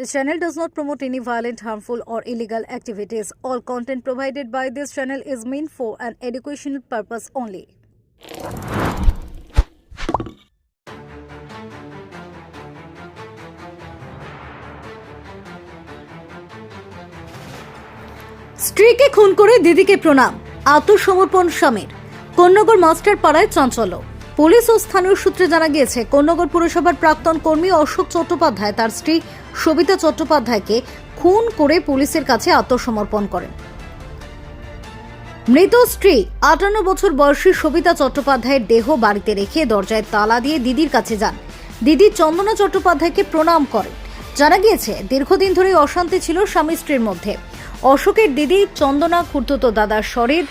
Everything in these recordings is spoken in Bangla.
This channel does not promote any violent, harmful, or illegal activities. All content provided by this channel is meant for an educational purpose only. স্ত্রীকে খুন করে দিদিকে প্রণাম আত্মসমর্পণ স্বামীর কন্যগর মাস্টার পাড়ায় চাঞ্চল্য পুলিশ ও স্থানীয় সূত্রে জানা গিয়েছে কন্যগর পুরসভার প্রাক্তন কর্মী অশোক চট্টোপাধ্যায় তার স্ত্রী সবিতা চট্টোপাধ্যায়কে খুন করে পুলিশের কাছে আত্মসমর্পণ করেন। মৃত স্ত্রী, আটান্ন বছর বয়সী সবিতা চট্টোপাধ্যায়ের দেহ বাড়িতে রেখে দরজায় তালা দিয়ে দিদির কাছে যান। দিদি চন্দনা চট্টোপাধ্যায়কে প্রণাম করেন। জানা গিয়েছে, দীর্ঘদিন ধরে অশান্তি ছিল স্বামী স্ত্রীর মধ্যে। অশোকের দিদি চন্দনা খুর্তুতো দাদার শরীর,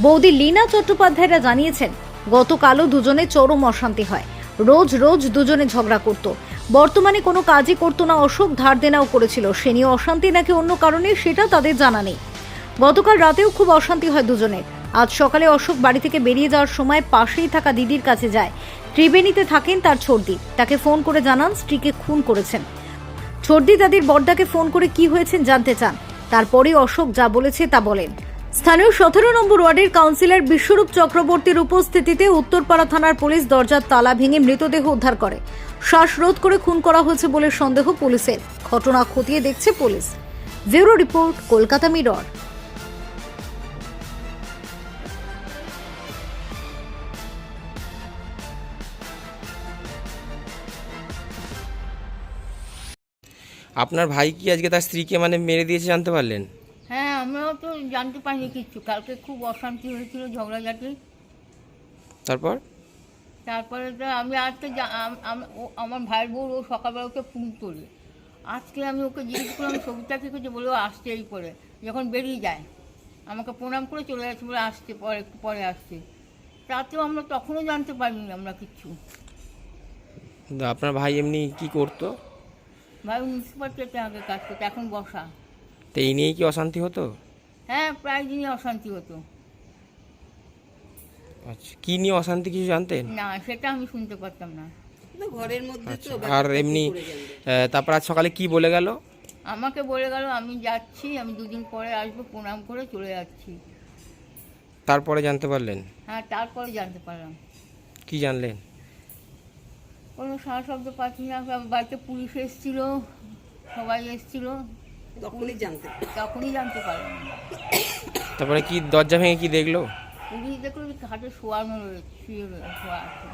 বৌদি লীনা চট্টোপাধ্যায়রা জানিয়েছেন, গতকালও দুজনে চরম অশান্তি হয়। রোজ রোজ দুজনে ঝগড়া করত। বর্তমানে কোনো কাজই করতো না, অশোক ধার দেনাও করেছিল। সে নিয়ে অশান্তি নাকি অন্য কারণে সেটা তাদের জানা নেই। গতকাল রাতেও খুব অশান্তি হয় দুজনের। আজ সকালে অশোক বাড়ি থেকে বেরিয়ে যাওয়ার সময় পাশেই থাকা দিদির কাছে যায়। ত্রিবেণীতে থাকেন তার ছোটদি। তাকে ফোন করে জানান, স্ত্রীকে খুন করেছেন। ছোটদি তাদের বড়দাকে ফোন করে কি হয়েছেন জানতে চান। তারপরে অশোক যা বলেছে তা বলেন। স্থানীয় সতেরো নম্বর ওয়ার্ডের কাউন্সিলর বিশ্বরূপ চক্রবর্তীর উপস্থিতিতে উত্তরপাড়া থানার পুলিশ দরজার তালা ভেঙে মৃতদেহ উদ্ধার করে। শ্বাসরোধ করে খুন করা হয়েছে বলে সন্দেহ পুলিশের। ঘটনা খতিয়ে দেখছে police. Bureau report, Kolkata Mirror. আপনার ভাই কি আজকে তার স্ত্রীকে মানে মেরে দিয়েছে জানতে পারলেন? আমরাও তো জানতে পারিনি কিচ্ছু কালকে খুব অশান্তি হয়েছিল ঝগড়াঝাটি তারপর? তারপরে তো আমি আজকে জা- আম- আম- ও- আমার ভাইয়ের বউ ও সকালবেলা ওকে ফোন করে আজকে আমি ওকে জিজ্ঞেস করলাম ছবিটা কী করছে? বলে ও আসছে এই করে। যখন বেরিয়ে যায় আমাকে প্রণাম করে চলে যাচ্ছে বলে আসছে পরে একটু পরে আসছে। তাতেও আমরা তখনও জানতে পারিনি আমরা কিচ্ছু কিন্তু আপনার ভাই এমনি কি করতো? ভাই মিউনিসিপালিটিতে আগে কাজ করতো এখন বসা। তো এই নিয়েই কি অশান্তি হতো? হ্যাঁ প্রায় দিনই অশান্তি হতো। আচ্ছা কি নিয়ে অশান্তি কিছু জানতেন? না সেটা আমি শুনতে পারতাম না। ঘরের মধ্যে তো আচ্ছা আর এমনি তারপর আজ সকালে কি বলে গেল? আমাকে বলে গেল আমি যাচ্ছি আমি দুদিন পরে আসব প্রণাম করে চলে যাচ্ছি। তারপরে জানতে পারলেন? হ্যাঁ তারপরে জানতে পারলাম। কি জানলেন? কোনো সারা শব্দ পাচ্ছি না বাড়িতে পুলিশ এসেছিল সবাই এসেছিল। তখনই জানতে তখনই জানতে পারলাম তারপরে কি দরজা ভেঙে কি দেখল? পুলিশ দেখল ঘাটে শোয়ানো রয়েছে শুয়ে শোয়া আছে।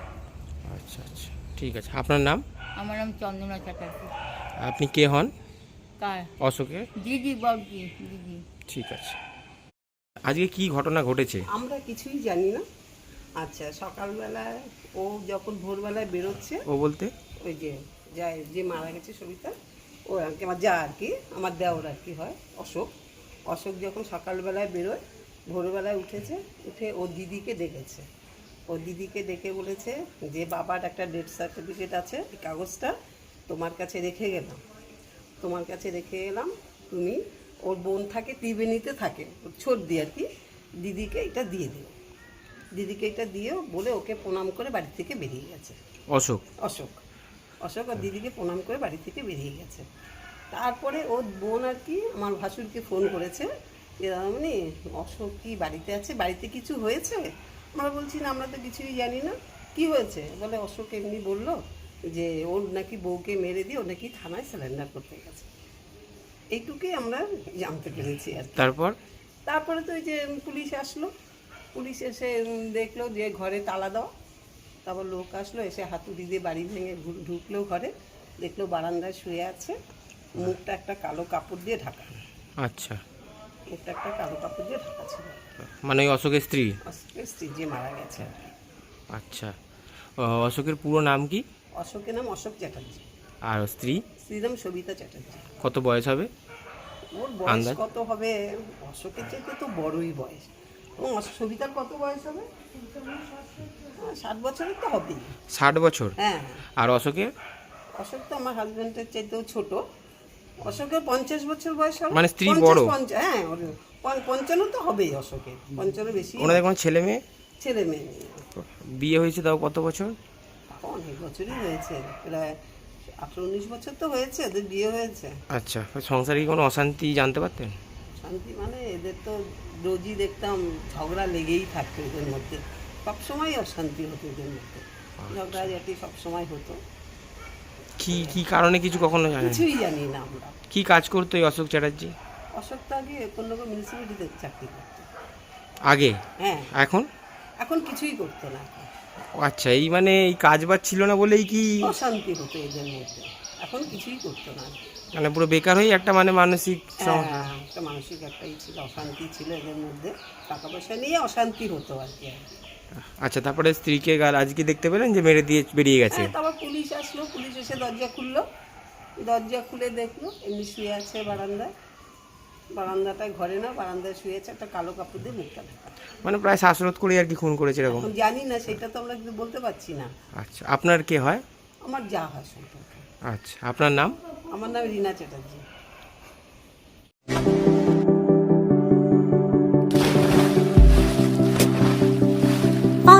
আচ্ছা আচ্ছা ঠিক আছে। আপনার নাম? আমার নাম চন্দনা চ্যাটার্জি। আপনি কে হন? কার? অশোকের? দিদি বড়দি দিদি। ঠিক আছে। আজকে কি ঘটনা ঘটেছে? আমরা কিছুই জানি না। আচ্ছা সকালবেলায় ও যখন ভোরবেলায় বেরোচ্ছে ও বলতে? ওই যে যায় যে মারা গেছে সবিতা ও আর কি আমার যা আর কি আমার দেওর আর কি হয় অশোক। অশোক যখন সকালবেলায় বেরোয় ভোরবেলায় উঠেছে উঠে ও দিদিকে দেখেছে ও দিদিকে দেখে বলেছে যে বাবার একটা ডেথ সার্টিফিকেট আছে এই কাগজটা তোমার কাছে রেখে গেলাম। তোমার কাছে রেখে এলাম তুমি ওর বোন থাকে ত্রিবেণীতে থাকে ওর ছোট দিয়ে আর কি দিদিকে এটা দিয়ে দিও। দিদিকে এটা দিয়েও বলে ওকে প্রণাম করে বাড়ি থেকে বেরিয়ে গেছে। অশোক? অশোক। অশোক আর দিদিকে প্রণাম করে বাড়ি থেকে বেরিয়ে গেছে। তারপরে ওর বোন আর কি আমার ভাসুরকে ফোন করেছে যে মানে অশোক কি বাড়িতে আছে? বাড়িতে কিছু হয়েছে? আমরা বলছি না আমরা তো কিছুই জানি না। কি হয়েছে? বলে অশোক এমনি বলল যে ওর নাকি বউকে মেরে দিয়ে ও নাকি থানায় সিলিন্ডার করতে গেছে। এইটুকুই আমরা জানতে পেরেছি আর তারপর? তারপরে তো ওই যে পুলিশ আসলো। পুলিশ এসে দেখল যে ঘরে তালা দেওয়া। তারপর লোক আসলো এসে হাতুড়ি দিয়ে বাড়ি ভেঙে ঢুকলো ঘরে দেখল বারান্দায় শুয়ে আছে মুখটা একটা কালো কাপড় দিয়ে ঢাকা। আচ্ছা। মুখটা একটা কালো কাপড় দিয়ে ঢাকা ছিল। মানে ওই অশোকের স্ত্রী? অশোকের স্ত্রী যে মারা গেছে। আচ্ছা। ও, অশোকের পুরো নাম কি? অশোকের নাম অশোক চ্যাটার্জি। আর স্ত্রী? শ্রীরাম সবিতা চ্যাটার্জি। কত বয়স হবে? ওর বয়স কত হবে? অশোকের চাইতে তো বড়ই বয়স। অশোক- সবিতার কত বয়স হবে? ষাট বছরের তো হবেই। ষাট বছর? হ্যাঁ আর অশোকের? অশোক তো আমার হাজবেন্ডের চাইতেও ছোট। অশোকের পঞ্চাশ বছর বয়স হবে। মানে স্ত্রী বড়? হ্যাঁ পঞ্চান্ন তো হবেই অশোকের। পঞ্চান্ন বেশি। ওনাদের কোনো ছেলে মেয়ে? ছেলে মেয়ে বিয়ে হয়েছে তাও কত বছর? অনেক বছরই হয়েছে। প্রায় আঠারো উনিশ বছর তো হয়েছে ওদের বিয়ে হয়েছে। আচ্ছা সংসারে কি কোনো অশান্তি জানতে পারতেন? শান্তি মানে এদের তো রোজই দেখতাম ঝগড়া লেগেই থাকতো এদের মধ্যে। সবসময় অশান্তি হতো এদের মধ্যে। ঝগড়াঝাটি সবসময় হতো। কি কি কারণে কিছু কখনো জানেন? কিছুই জানি না আমরা। কি কাজ করতো এই অশোক চ্যাটার্জি? অশোক তো আগে কোন রকম মিউনিসিপ্যালিটিতে চাকরি করতো। আগে? হ্যাঁ। এখন? এখন কিছুই করতো না ও আচ্ছা এই মানে এই কাজ বাজ ছিল না বলেই কি অশান্তি হতো এদের মধ্যে। এখন কিছুই করতো না। মানে পুরো বেকার হয়ে একটা মানে মানসিক হ্যাঁ একটা মানসিক একটাই ছিল অশান্তি ছিল এদের মধ্যে। টাকা পয়সা নিয়ে অশান্তি হতো আর কি। আচ্ছা তারপরে স্ত্রীকে গাল আজকে দেখতে পেলেন যে মেরে দিয়ে বেরিয়ে গেছে? হ্যাঁ তারপর পুলিশ আসলো পুলিশ এসে দরজা খুললো। দরজা খুলে দেখল এমনি শুয়ে আছে বারান্দায়। বারান্দাটায় ঘরে না বারান্দায় শুয়ে আছে একটা কালো কাপড় দিয়ে মুখটা মানে প্রায় শ্বাসরোধ করে আর কি খুন করেছে এরকম? জানি না সেটা তো আমরা কিন্তু বলতে পারছি না। আচ্ছা আপনার কে হয়? আমার যা হয় সম্পর্কে। আচ্ছা আপনার নাম? আমার নাম রিনা চ্যাটার্জি।